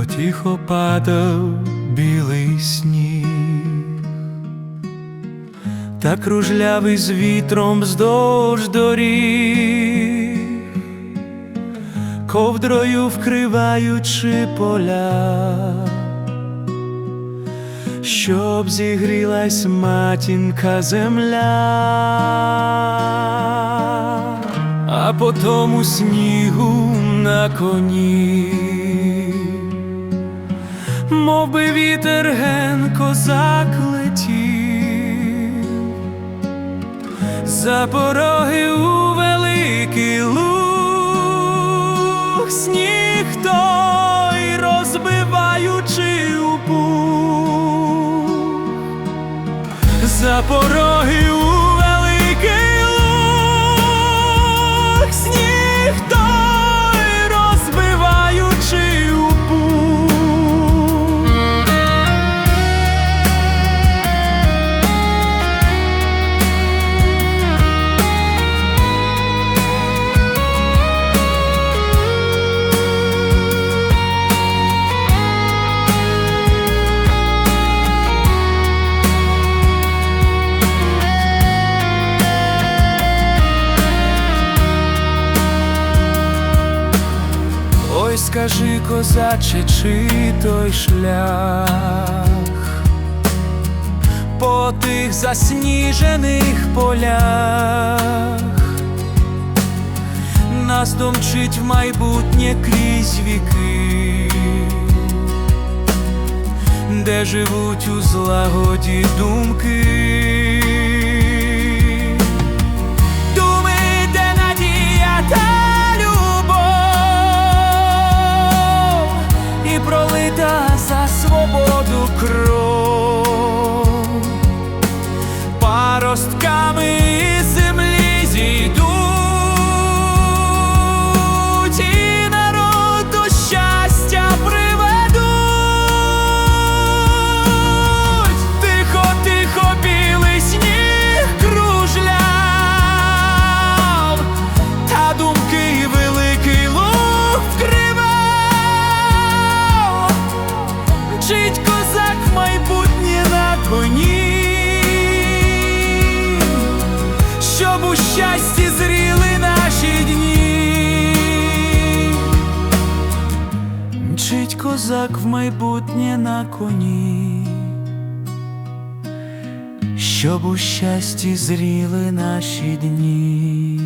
тихо падав білий сніг, та кружлявий з вітром вздовж доріг, ковдрою вкриваючи поля, щоб зігрілась матінка земля, а по тому снігу на коні, мов би вітер ген козак летів, за пороги у великий луг, сніг той розбиваючи у пух, за пороги у скажи, козаче, чи той шлях? По тих засніжених полях. Нас домчить в майбутнє крізь віки, де живуть у злагоді думки. Пролита за свободу кров, у щасті зріли наші дні. Мчить козак в майбутнє на коні, щоб у щасті зріли наші дні.